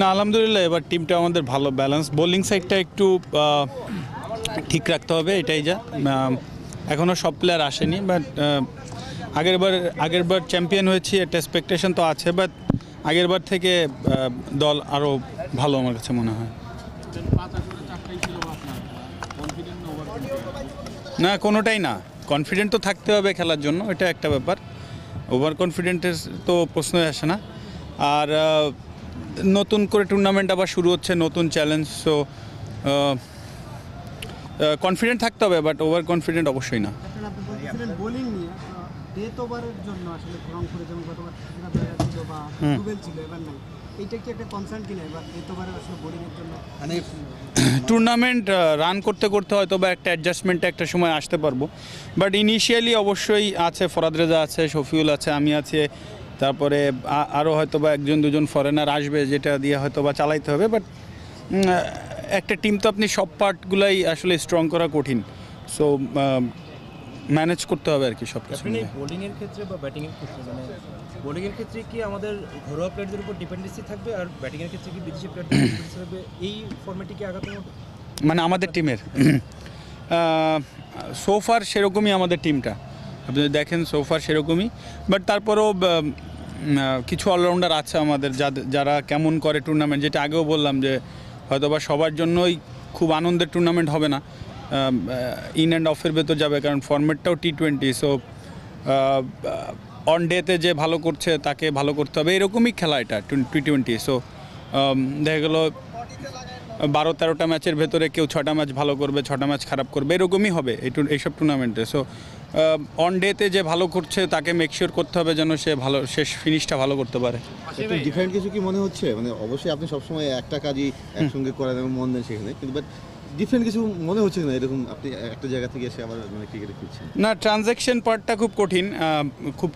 না, আলহামদুলিল্লাহ, এবার টিমটা আমাদের ভালো ব্যালেন্স বোলিং সাইডটা একটু ঠিক রাখতে হবে, এটাই যা। এখনও সব প্লেয়ার আসেনি বাট আগেরবার আগেরবার চ্যাম্পিয়ন হয়েছি, একটা এক্সপেকটেশন তো আছে বাট আগেরবার থেকে দল আরও ভালো আমার কাছে মনে হয়। না, কোনোটাই না। কনফিডেন্ট তো থাকতে হবে খেলার জন্য, এটা একটা ব্যাপার। ওভার কনফিডেন্টের তো প্রশ্নই আসে না। আর নতুন করে টুর্নামেন্ট আবার শুরু হচ্ছে নতুন চ্যালেঞ্জ সো কনফিডেন্ট থাকতে হবে বাট ওভার কনফিডেন্ট অবশ্যই না। বোলিংয়ের জন্য মানে টুর্নামেন্ট রান করতে করতে হয়তো বা একটা অ্যাডজাস্টমেন্টে একটা সময় আসতে পারব। বাট ইনিশিয়ালি অবশ্যই আছে ফরাদ রেজা আছে শফিউল আছে আমি আছে তারপরে আরও হয়তো বা একজন দুজন ফরেনার আসবে যেটা দিয়ে হয়তো বা চালাইতে হবে বাট একটা টিম তো আপনি সব পার্টগুলাই আসলে স্ট্রং করা কঠিন। সো ম্যানেজ করতে হবে আর কি সব কিছু আপনি বোলিং এর ক্ষেত্রে বা ব্যাটিং এর ক্ষেত্রে মানে বোলিং এর ক্ষেত্রে কি আমাদের ঘরোয়া প্লেয়ারদের উপর ডিপেন্ডেন্সি থাকবে আর ব্যাটিং এর ক্ষেত্রে কি বিদেশি প্লেয়ারদের ডিপেন্ডেন্সি থাকবে? এই ফরম্যাটে কি আগামী মানে আমাদের টিমের সোফার সেরকমই আমাদের টিমটা আপনি যদি দেখেন সোফার সেরকমই। বাট তারপরেও কিছু অলরাউন্ডার আছে আমাদের যারা কেমন করে টুর্নামেন্ট যেটা আগেও বললাম যে হয়তোবা সবার জন্যই খুব আনন্দের টুর্নামেন্ট হবে না। ইন অ্যান্ড অফের ভেতর যাবে, কারণ ফর্মেটটাও টি টোয়েন্টি সো অন ডেতে যে ভালো করছে তাকে ভালো করতে হবে। এরকমই খেলা এটা টি টোয়েন্টি সো দেখা গেলো, বারো তেরোটা ম্যাচের ভেতরে কেউ ছটা ম্যাচ ভালো করবে, ছটা ম্যাচ খারাপ করবে, এরকমই হবে এই এইসব টুর্নামেন্টে সো অন ডেতে যে ভালো করছে তাকে মেকশিওর করতে হবে যেন সে ভালো শেষ ফিনিশটা ভালো করতে পারে। একটু ডিফারেন্ট কিছু কি মনে হচ্ছে? মানে অবশ্যই আপনি সবসময় একটা কাজই একসঙ্গে করেন এবং মন দেন সেখানে কিন্তু বাট ডিফারেন্ট কিছু মনে হচ্ছে না এরকম আপনি একটা জায়গা থেকে এসে আবার মানে ক্রিকেটে ফিরছেন? না ট্রানজ্যাকশন পার্টটা খুব কঠিন খুব